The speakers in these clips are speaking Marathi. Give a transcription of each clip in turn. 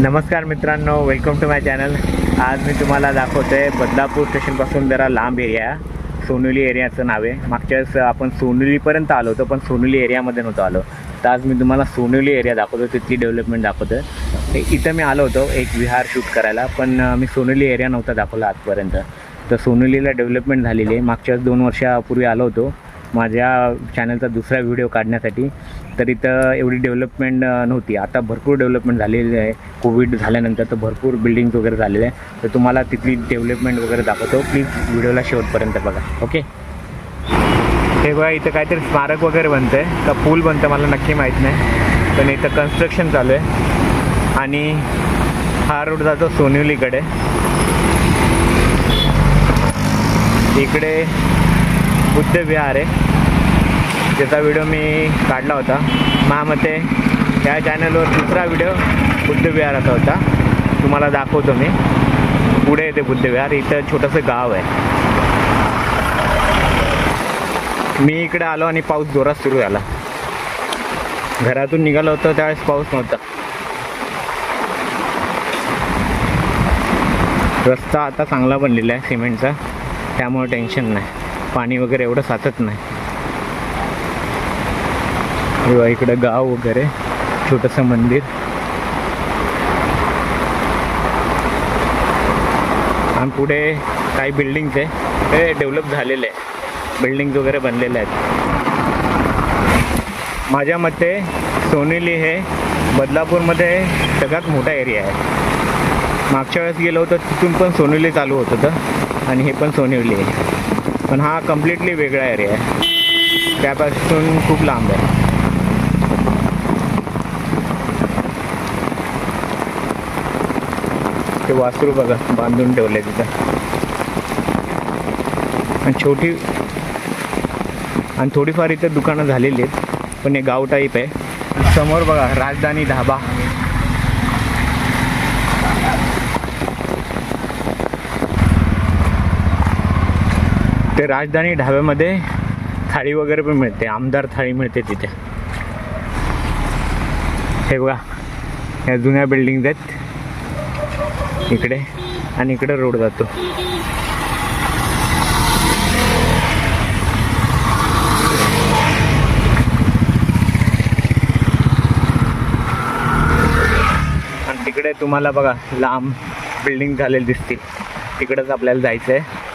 नमस्कार मित्रांनो वेलकम टू माय चॅनल आज मी तुम्हाला दाखवतो आहे बदलापूर स्टेशनपासून जरा लांब एरिया सोनुली एरियाचं नाव आहे. मागच्या वेळेस आपण सोनुलीपर्यंत आलो होतो पण सोनुली एरियामध्ये नव्हतो आलो. तर आज मी तुम्हाला सोनुली एरिया दाखवतो तिथली डेव्हलपमेंट दाखवतो इथं मी आलो होतो एक विहार शूट करायला पण मी सोनुली एरिया नव्हता दाखवला आजपर्यंत. तर सोनुलीला डेव्हलपमेंट झालेली आहे. मागच्या वेळेस दोन वर्षापूर्वी आलो होतो. माझ्या चॅनलचा दुसरा व्हिडिओ काढण्यासाठी. तर इथं एवढी डेव्हलपमेंट नव्हती. आता भरपूर डेव्हलपमेंट झालेली आहे. कोविड झाल्यानंतर तर भरपूर बिल्डिंग्स वगैरे झालेले आहे. तर तुम्हाला तिथली डेव्हलपमेंट वगैरे दाखवतो. प्लीज व्हिडिओला शेवटपर्यंत बघा. ओके हे बघा इथं काहीतरी स्मारक वगैरे बनतं आहे का पूल बनतं मला नक्की माहीत नाही. पण इथं कन्स्ट्रक्शन चालू आहे. आणि हा रोड जातो सोनिवलीकडे. इकडे बुद्ध विहार आहे. त्याचा व्हिडिओ मी काढला होता. महामते या चॅनलवर दुसरा व्हिडिओ बुद्धविहाराचा होता. तुम्हाला दाखवतो मी. पुढे येते बुद्धविहार इथं छोटंसं गाव आहे. मी इकडे आलो आणि पाऊस जोरात सुरू झाला. घरातून निघालो होतो त्यावेळेस पाऊस नव्हता. रस्ता आता चांगला बनलेला आहे सिमेंटचा. त्यामुळे टेन्शन नाही. पाणी वगैरे एवढं साचत नाही. किंवा इकडं गाव वगैरे छोटंसं मंदिर. आणि पुढे काही बिल्डिंग्स आहे. ते डेव्हलप झालेले आहे. बिल्डिंग्स वगैरे बनलेले आहेत. माझ्या मते सोनेली हे बदलापूरमध्ये सगळ्यात मोठा एरिया आहे. मागच्या वेळेस गेलो होतो तिथून पण सोनेली चालू होत होतं. आणि हे पण सोनेवली आहे. पण हा कम्प्लिटली वेगळा एरिया आहे. त्यापासून खूप लांब आहे. ते वासरू बघा बांधून ठेवले तिथं. आणि छोटी आणि थोडीफार इथं दुकानं झालेली आहेत पण हे गाव टाईप आहे. समोर बघा राजधानी धाबा ते राजधानी ढाब्यामध्ये थाळी वगैरे पण मिळते आमदार थाळी मिळते तिथे. हे बघा ह्या जुन्या बिल्डिंग आहेत. इकडे आणि इकडे रोड जातो. आणि तिकडे तुम्हाला बघा लांब बिल्डिंग झालेली दिसतील. तिकडंच आपल्याला जायचं आहे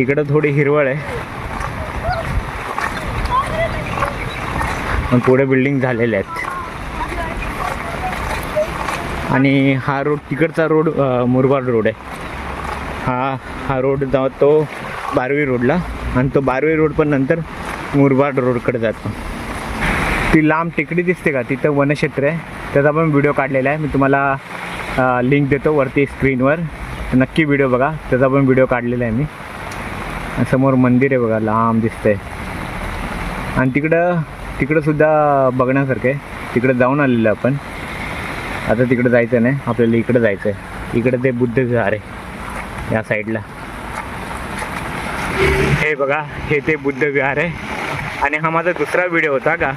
इकडं थोडी हिरवळ आहे. पुढे बिल्डिंग झालेल्या आहेत. आणि हा रोड तिकडचा रोड मुरबाड रोड आहे. हा हा रोड जातो बारवी रोडला आणि तो बारवी रोड पण नंतर मुरबाड रोडकडे जातो. ती लांब टेकडी दिसते का? तिथं वनक्षेत्र आहे. त्याचा पण व्हिडिओ काढलेला आहे. मी तुम्हाला लिंक देतो वरती स्क्रीनवर नक्की व्हिडिओ बघा. त्याचा पण व्हिडिओ काढलेला आहे मी. समोर मंदिर आहे बघा. लांब दिसतंय. आणि तिकडं तिकडंसुद्धा बघण्यासारखं आहे. तिकडं जाऊन आलेलं आपण. आता तिकडं जायचं नाही आपल्याला इकडं जायचं आहे इकडं ते बुद्ध विहार आहे या साईडला. हे बघा हे ते बुद्ध विहार आहे आणि हा माझा दुसरा व्हिडिओ होता का?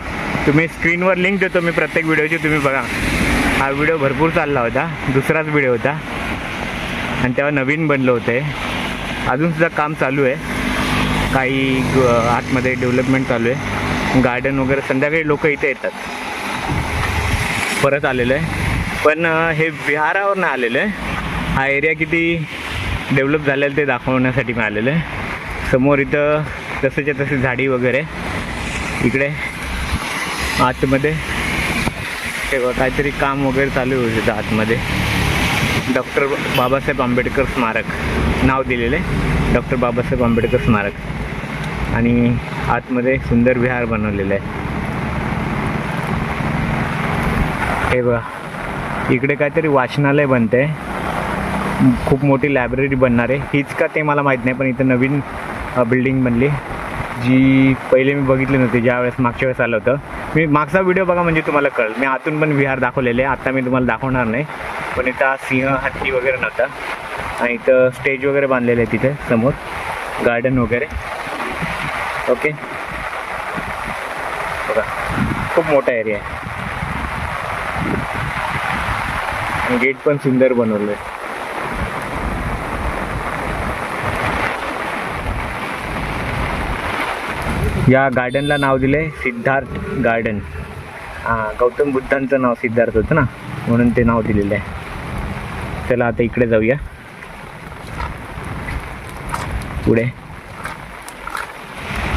तुम्ही स्क्रीनवर लिंक देतो मी प्रत्येक व्हिडिओची तुम्ही बघा. हा व्हिडिओ भरपूर चालला होता दुसराच व्हिडिओ होता. आणि तेव्हा नवीन बनलं होतं. अजूनसुद्धा अजून सुद्धा काम चालू आहे. काही आतमध्ये डेव्हलपमेंट चालू आहे. गार्डन वगैरे संध्याकाळी लोक इथे येतात. परत आलेलं आहे. पण हे विहारावरनं आलेलं आहे. हा एरिया किती डेव्हलप झालेलं ते दाखवण्यासाठी मी आलेलं आहे. समोर इथं तसेच्या तसे झाडी वगैरे इकडे आतमध्ये काहीतरी काम वगैरे चालू होऊ शकतं आतमध्ये. डॉक्टर बाबासाहेब आंबेडकर स्मारक नाव दिलेलं आहे. डॉक्टर बाबासाहेब आंबेडकर स्मारक. आणि आतमध्ये सुंदर विहार बनवलेलं आहे. हे बघा. इकडे काहीतरी वाचनालय बनते खूप मोठी लायब्ररी बनणार आहे. हीच का ते मला माहीत नाही पण इथं नवीन बिल्डिंग बनली. जी पहिले मी बघितली नव्हती ज्या वेळेस मागच्या वेळेस आलं होतं. मी मागचा व्हिडिओ बघा म्हणजे तुम्हाला कळेल. मी आतून पण विहार दाखवलेले आता मी तुम्हाला दाखवणार नाही. पण इथं सिंह हत्ती वगैरे नव्हता. आणि इथं स्टेज वगैरे बांधलेलं आहे तिथे समोर. गार्डन वगैरे. ओके बघा. खूप मोठा एरिया आहे. आणि गेट पण सुंदर बनवलं आहे या गार्डनला नाव दिलंय सिद्धार्थ गार्डन हां गौतम बुद्धांचं नाव सिद्धार्थ होतं ना म्हणून ते नाव दिलेलं आहे. चला आता इकडे जाऊया. पुढे.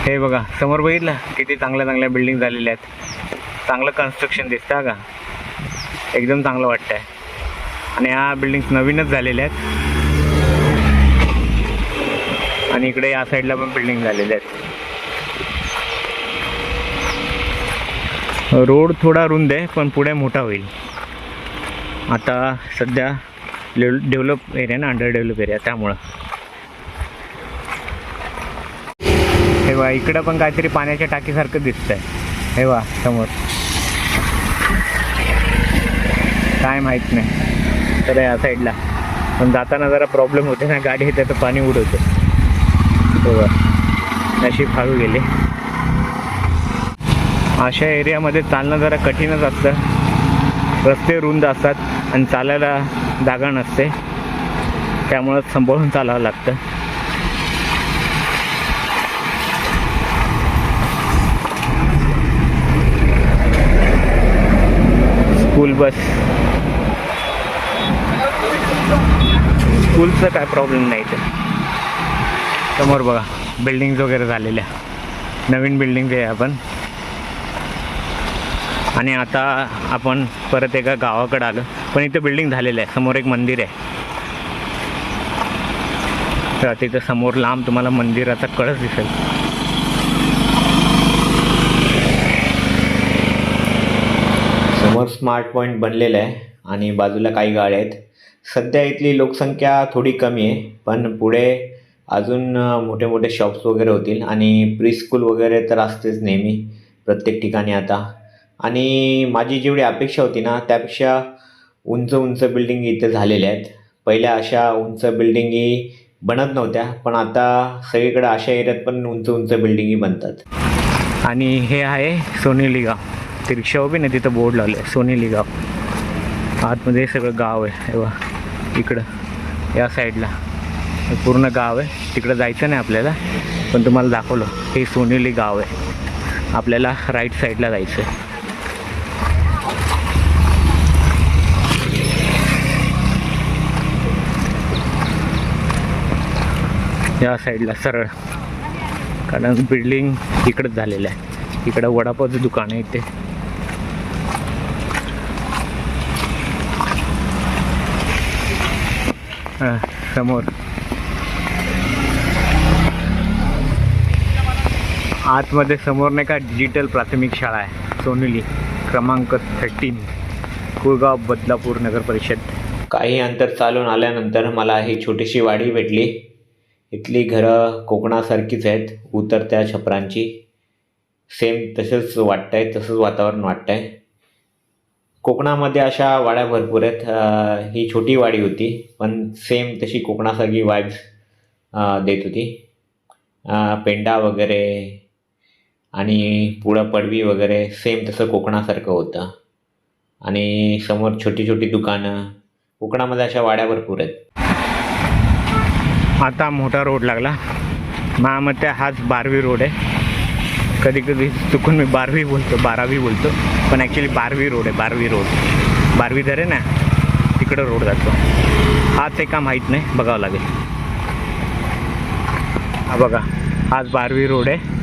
हे बघा समोर बघितलं? किती चांगल्या चांगल्या बिल्डिंग झालेल्या आहेत. चांगलं कन्स्ट्रक्शन दिसतं का? एकदम चांगलं वाटतंय. आणि ह्या बिल्डिंग्स नवीनच झालेल्या आहेत. आणि इकडे या साईडला पण बिल्डिंग झालेल्या आहेत. रोड थोडा रुंद आहे पण पुढे मोठा होईल. आता सध्या डेव्हलप एरिया ना अंडर डेव्हलप एरिया त्यामुळं. हे वा इकडं पण काहीतरी पाण्याच्या टाकीसारखं दिसतंय. हे वा समोर. काय माहीत नाही. तर या साईडला. पण जाताना जरा प्रॉब्लेम होते ना गाडी येते तर पाणी उडवते. हे बघा. नशीब हळू गेले. अशा एरियामध्ये चालणं जरा कठीणच असतं. रस्ते रुंद असतात आणि चालायला जागा नसते. त्यामुळं संभाळून चालावं लागतं. School bus. स्कूलचं काय प्रॉब्लेम नाही तर समोर बघा बिल्डिंग्स वगैरे झालेल्या. नवीन बिल्डिंग आहे आपण. आणि आता आपण परत एका गावाकडे आलो. पण इथं बिल्डिंग झालेलं आहे. समोर एक मंदिर आहे. तर तिथं समोर लांब तुम्हाला मंदिराचा कळस दिसेल. समोर स्मार्ट पॉईंट बनलेलं आहे. आणि बाजूला काही गाड्या आहेत. सध्या इथली लोकसंख्या थोडी कमी आहे पण पुढे अजून मोठे मोठे शॉप्स वगैरे होतील आणि प्रीस्कूल वगैरे तर असतेच नेहमी प्रत्येक ठिकाणी आता. आणि माझी जेवढी अपेक्षा होती ना त्यापेक्षा उंच उंच बिल्डिंग इथे झालेल्या आहेत. पहिल्या अशा उंच बिल्डिंगी बनत नव्हत्या पण आता सगळीकडे अशा एरियात पण उंच उंच बिल्डिंगी बनतात. आणि हे आहे सोनेली गाव ते रिक्षा उभी ना तिथं बोर्ड लावलं आहे सोनेली गाव आतमध्ये सगळं गाव आहे. हे इकडं या साईडला. पूर्ण गाव आहे. तिकडं जायचं नाही आपल्याला पण तुम्हाला दाखवलं. हे सोनेली गाव आहे. आपल्याला राईट साईडला जायचं आहे या साईडला सरळ. कारण बिल्डिंग इकडंच झालेलं आहे. इकडं वडापावचं दुकान आहे इथे. Ah, हां समोर आतमध्ये समोर नाही का डिजिटल प्राथमिक शाळा आहे. सोनुली क्रमांक थर्टीन कुळगाव बदलापूर नगर परिषद. काही अंतर चालून आल्यानंतर मला ही छोटीशी वाडी भेटली. इथली घरं कोकणासारखीच आहेत. उतरत्या छपरांची. सेम तसंच वाटतं आहे तसंच वातावरण वाटतं आहे कोकणामध्ये अशा वाड्या भरपूर आहेत. ही छोटी वाडी होती पण सेम तशी कोकणासारखी वाईब्स देत होती. पेंडा वगैरे आणि पुढं पडवी वगैरे सेम तसं कोकणासारखं होतं. आणि समोर छोटी छोटी दुकानं कोकणामध्ये अशा वाड्या भरपूर आहेत. आता मोठा रोड लागला. महामध्ये हाच बारवी रोड आहे. कधी कधी चुकून मी बारवी बोलतो बारावी बोलतो. पण ॲक्च्युली बारवी रोड आहे बारवी रोड बारवी धर आहे ना तिकडं रोड जातो. हा ते का माहीत नाही बघावं लागेल. हा बघा आज बारवी रोड आहे.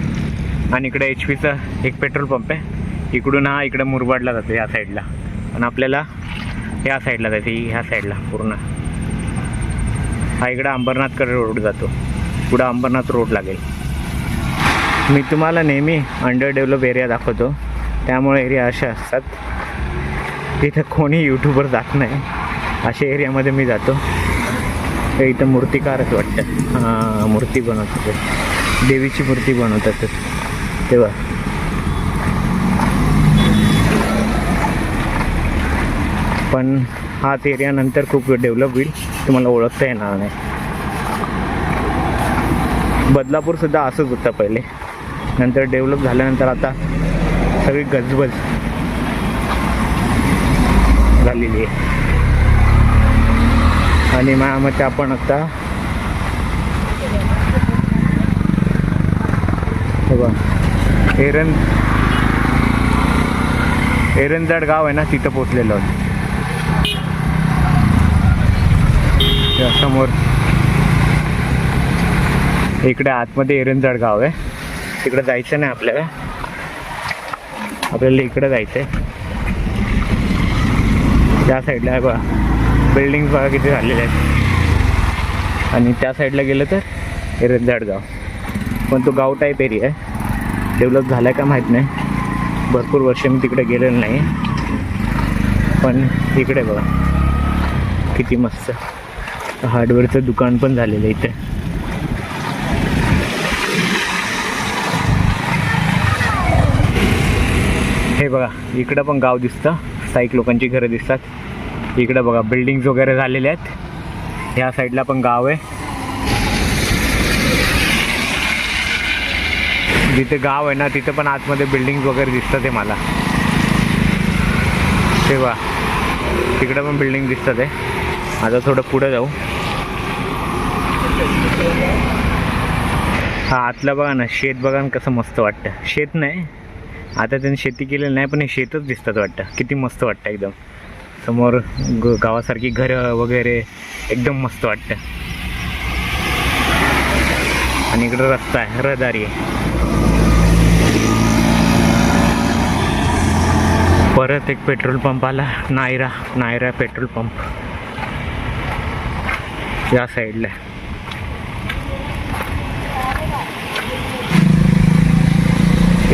आणि इकडे एच पीचा एक पेट्रोल पंप आहे. इकडून हा इकडे मुरबाडला जातो या साईडला पण आपल्याला या साईडला जायचं ह्या साईडला पूर्ण. हा इकडं अंबरनाथकडे रोड जातो. पुढं अंबरनाथ रोड लागेल. मी तुम्हाला नेहमी अंडर डेव्हलप एरिया दाखवतो. त्यामुळे एरिया असे असतात. तिथं कोणी यूट्यूबर जात नाही. अशा एरियामध्ये मी जातो. ते इथं मूर्तिकारच वाटतं हां मूर्ती बनवतात देवीची मूर्ती बनवतात तेव्हा पण हाच एरिया नंतर खूप डेव्हलप होईल. तुम्हाला ओळखता येणार नाही. बदलापूर सुद्धा असंच होतं पहिले. नंतर डेव्हलप झाल्यानंतर आता सगळी गजबज झालेली आहे. आणि माझ्या मते आपण आता हे एरन एरंजाड गाव आहे ना तिथं पोचलेलो आहोत समोर. इकडे आतमध्ये एरंजाड गाव आहे. तिकडे जायचं नाही आपल्याला. आपल्याला इकडे जायचं आहे त्या साईडला आहे बघा. बिल्डिंग बघा किती झालेले आहेत. आणि त्या साईडला गेलं तर एरंजाड गाव पण तो गाव टाईप एरिया आहे. डेव्हलप झाला आहे का माहीत नाही. भरपूर वर्ष मी तिकडे गेलेलो नाही. पण इकडे बघा. किती मस्त. हार्डवेअरचं दुकान पण झालेलं आहे इथे हे बघा इकडं पण गाव दिसतं. स्थायिक लोकांची घरं दिसतात. इकडं बघा बिल्डिंग्स वगैरे झालेल्या आहेत. ह्या साईडला पण गाव आहे. जिथे गाव आहे ना तिथे पण आतमध्ये बिल्डिंग वगैरे दिसतात आहे मला. तेव्हा तिकडं पण बिल्डिंग दिसतात आहे. आता थोडं पुढं जाऊ. हा आतलं बघा ना शेत बघा ना कसं मस्त वाटतं. शेत नाही आता त्यांनी शेती केलेली नाही पण हे शेतच दिसतात वाटतं. किती मस्त वाटतं एकदम. समोर ग गावासारखी घरं वगैरे एकदम मस्त वाटतं. आणि इकडं रस्ता आहे रहदारी आहे. परत एक पेट्रोल पंप आला नायरा नायरा पेट्रोल पंप. या साईडला.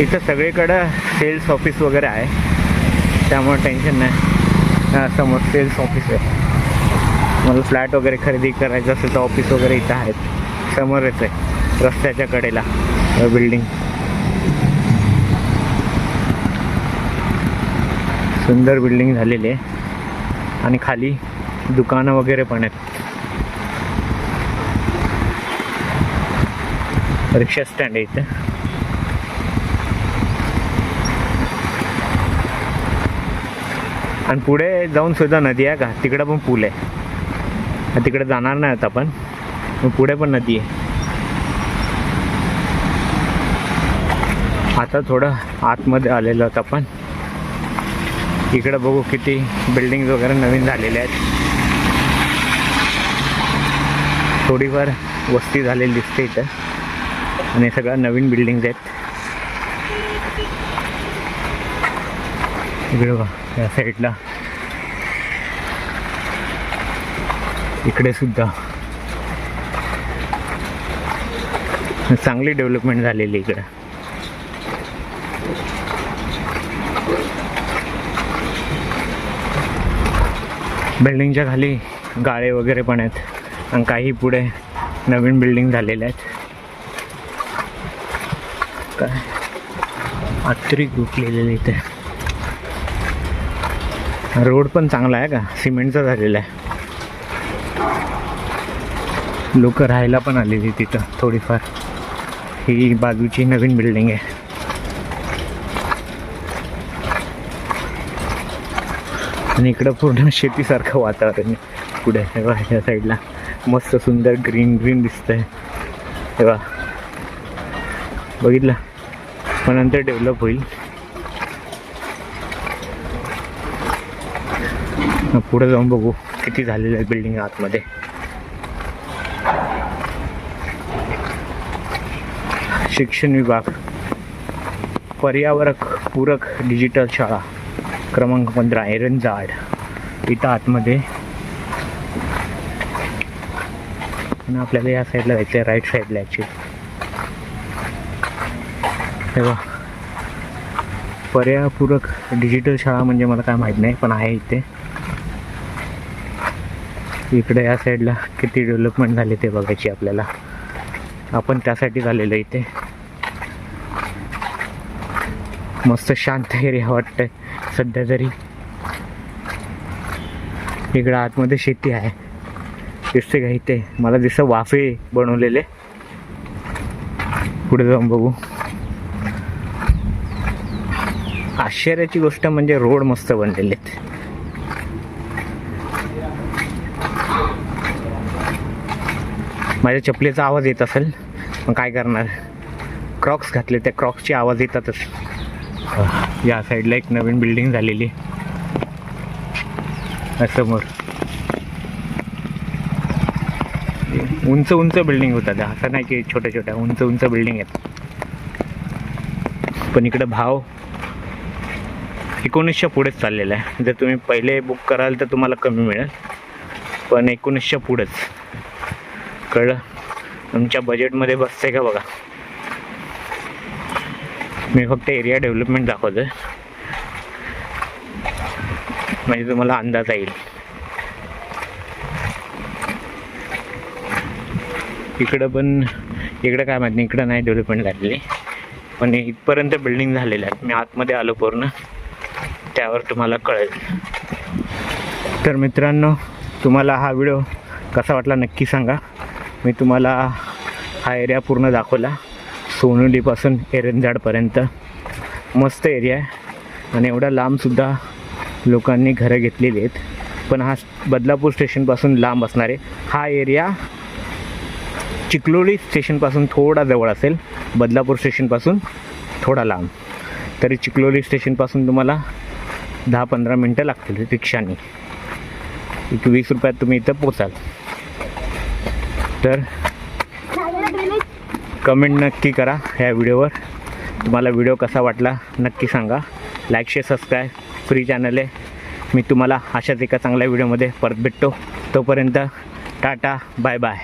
इथं सगळीकडं सेल्स ऑफिस वगैरे आहे. त्यामुळे टेन्शन नाही. समोर सेल्स ऑफिस आहे. मला फ्लॅट वगैरे खरेदी करायचं असेल तर ऑफिस वगैरे इथं आहेत. समोरच आहे. रस्त्याच्या कडेला. बिल्डिंग सुंदर बिल्डिंग झालेली आहे. आणि खाली दुकानं वगैरे पण आहेत. रिक्षा स्टँड आहे इथं. आणि पुढे जाऊन सुद्धा नदी आहे का? तिकडं पण पूल आहे. तिकडे जाणार नाही आता आपण. पुढे पण नदी आहे. आता थोडं आतमध्ये आलेलो आहोत आपण. इकडं बघू किती बिल्डिंग वगैरे नवीन झालेल्या आहेत. थोडीफार वस्ती झालेली दिसते इथं. आणि सगळ्या नवीन बिल्डिंग्स आहेत. इकडे बघा. या साईडला. इकडे सुद्धा. चांगली डेव्हलपमेंट झालेली इकडे. बिल्डिंगच्या खाली गाळे वगैरे पण आहेत आणि काही पुढे नवीन बिल्डिंग झालेल्या आहेत. काय? आत्री ग्रुप इथे. रोड पण चांगला आहे का? सिमेंटचा झालेला आहे. लोक राहायला पण आलेली तिथं थोडीफार. ही बाजूची नवीन बिल्डिंग आहे. आणि इकडं पूर्ण शेतीसारखं वातावरण आहे. पुढे हे ह्या साईडला मस्त सुंदर ग्रीन ग्रीन दिसतंय. तेव्हा बघितलं? पण नंतर डेव्हलप होईल. पुढे जाऊन बघू किती झालेलं आहे बिल्डिंग आतमध्ये. शिक्षण विभाग पर्यावरक पूरक डिजिटल शाळा क्रमांक पंधरा एरंजाड इथं आतमध्ये. आणि आपल्याला या साईडला जायचं आहे राईट साईडला ॲक्च्युली तेव्हा पर्यापूरक डिजिटल शाळा म्हणजे मला काय माहीत नाही पण आहे इथे. इकडे या साईडला किती डेव्हलपमेंट झाली ते बघायची आपल्याला. आपण त्यासाठी झालेलं इथे. मस्त शांत एरिया वाटतंय सध्या तरी. इकडं आतमध्ये शेती आहे. दिसते का इथे? मला दिसतं वाफे बनवलेले. पुढे जाऊन बघू. आश्चर्याची गोष्ट म्हणजे रोड मस्त बनलेले आहेत माझ्या चपलीचा आवाज येत असेल मग काय करणार? क्रॉक्स घातले त्या क्रॉक्सचे आवाज येतातच या साईडला एक नवीन बिल्डिंग झालेली. समोर. उंच उंच बिल्डिंग होतात. असं नाही की छोट्या छोट्या उंच उंच बिल्डिंग आहेत. पण इकडं भाव एकोणीसच्या पुढेच चाललेला आहे. जर तुम्ही पहिले बुक कराल तर तुम्हाला कमी मिळेल. पण एकोणीसच्या पुढेच. कळलं? तुमच्या बजेटमध्ये बसते का बघा? मी फक्त एरिया डेव्हलपमेंट दाखवतोय. म्हणजे तुम्हाला अंदाज येईल. इकडं पण इकडं काय माहिती इकडं नाही डेव्हलपमेंट झालेली. पण इथपर्यंत बिल्डिंग झालेल्या आहेत. मी आतमध्ये आलो पूर्ण. त्यावर तुम्हाला कळेल. तर मित्रांनो तुम्हाला हा व्हिडिओ कसा वाटला नक्की सांगा. मी तुम्हाला हा एरिया पूर्ण दाखवला. सोनुलीपासून एरंजाडपर्यंत. मस्त एरिया आहे. आणि एवढा लांबसुद्धा लोकांनी घरं घेतलेली आहेत. पण हा बदलापूर स्टेशनपासून लांब असणार आहे. हा एरिया चिखलोली स्टेशनपासून थोडा जवळ असेल. बदलापूर स्टेशनपासून थोडा लांब. तरी चिखलोली स्टेशनपासून तुम्हाला दहा पंधरा मिनटं लागतील रिक्षाने. एक वीस रुपयात तुम्ही इथं पोचाल. तर कमेंट नक्की करा ह्या व्हिडिओवर. तुम्हाला व्हिडिओ कसा वाटला नक्की सांगा. Like share subscribe free channel आहे. मी तुम्हाला अशाच एका चांगल्या व्हिडिओमध्ये परत भेटतो. तोपर्यंत टाटा बाय बाय